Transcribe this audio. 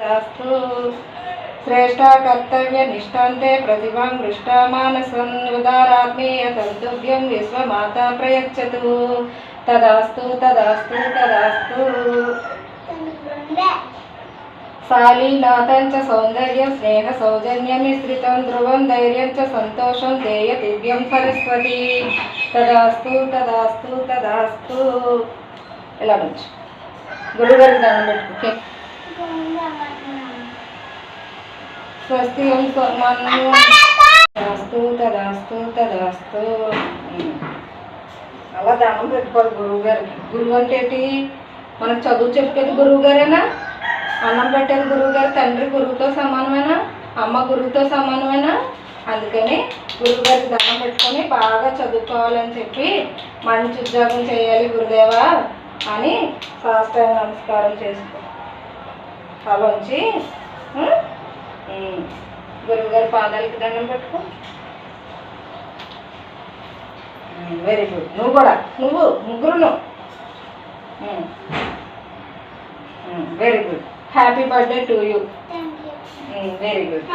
శాస్తు శ్రేష్ట కర్తవ్య నిష్టాంతే ప్రతిభాం హృష్టా మానసం ఉదారాత్మీయ తంతుభ్యం విశ్వమాత ప్రయచ్చతు. తదాస్తు తదాస్తు తదాస్తు. శాలీనాథం చ సౌందర్యం స్నేహ సౌజన్యమిశ్రితం ధ్రువం ధైర్యం చ సంతోషం దేయతిభ్యం సరస్వతి. తదాస్తు తదాస్తు తదాస్తు. ఇలా నుంచి గురుగారి దండం పెట్టుకో స్వస్తి ఓం స్వర్ణము తదాస్తు తదాస్తు. అలా దానం పెట్టుకోవాలి గురువు గారికి గురువు అంటే ఏంటి? మనకు చదువు చెప్పేది గురువు గారేనా అన్నం పెట్టేది గురువు గారు తండ్రి గురువుతో సమానమేనా? అమ్మ గురువుతో సమానమేనా? అందుకని గురువు గారికి దండం పెట్టుకొని బాగా చదువుకోవాలని చెప్పి మంచి ఉద్యోగం చేయాలి గురుదేవా అని సాష్టాంగ నమస్కారం చేసుకో తలోంచి గురువు గారి పాదాలకి దండం పెట్టుకో. వెరీ గుడ్ నువ్వు కూడా. నువ్వు ముగ్గురును. Very good happy birthday to you very good